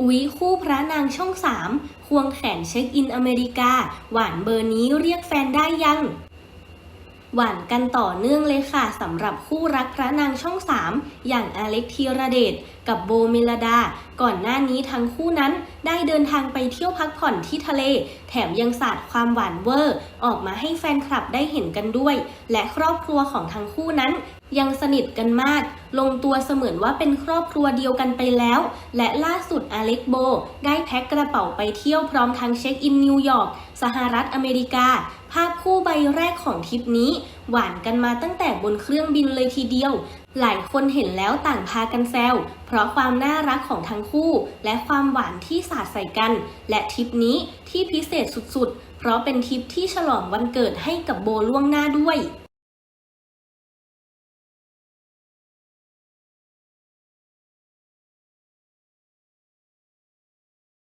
อุ๊ยคู่พระนางช่องสามควงแขนเช็คอินอเมริกา หวานเบอร์นี้เรียกแฟนได้ยัง หวานกันต่อเนื่องเลยค่ะสำหรับคู่รักพระนางช่องสามอย่างอเล็กธีรเดชกับโบเมลดา ก่อนหน้านี้ทั้งคู่นั้นได้เดินทางไปเที่ยวพักผ่อนที่ทะเล แถมยังสาดความหวานเวอร์ ออกมาให้แฟนคลับได้เห็นกันด้วย และครอบครัวของทั้งคู่นั้น ยังสนิทกันมาก ลงตัวเสมือนว่าเป็นครอบครัวเดียวกันไปแล้ว และล่าสุดอเล็กโบ ได้แพ็คกระเป๋าไปเที่ยวพร้อมทั้งเช็คอินนิวยอร์กสหรัฐอเมริกา ภาพคู่ใบแรกของทริปนี้ หวานกันมาตั้งแต่บนเครื่องบินเลยทีเดียว หลายคนเห็นแล้วต่างพากันแซวเพราะความน่ารักของทั้งคู่ และความหวานที่สาดใส่กัน และทริปนี้ที่พิเศษสุดๆ เพราะเป็นทริปที่ฉลองวันเกิดให้กับโบล่วงหน้าด้วย